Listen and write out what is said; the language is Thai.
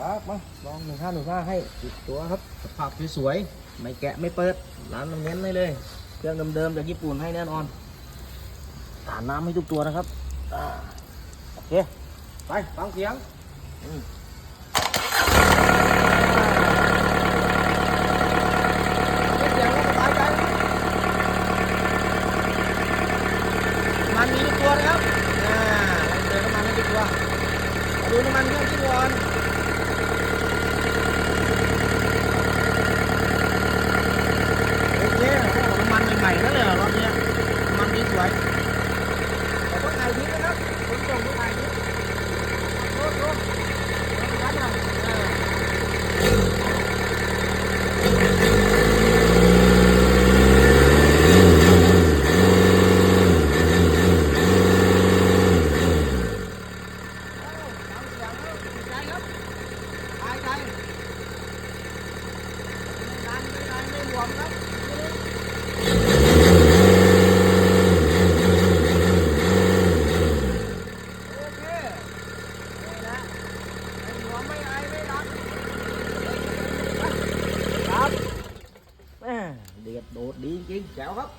ครับมาลองหนึ่งห้าหนึ่งห้าให้ติดตัวครับสภาพสวยๆไม่แกะไม่เปิดร้านเน้นให้เลย เครื่องเดิมๆจากญี่ปุ่นให้แน่นอนทานน้ำให้ทุกตัวนะครับอโอเคไปฟังเสียงอืมมันมีทุกตัวนะครับอ่าเดินน้ำมันให้ทุกตัวมาดูน้ำมันเครื่องที่วอน tay tay đang đang đang buồn lắm. À, đi đột đi chiến chảo hấp.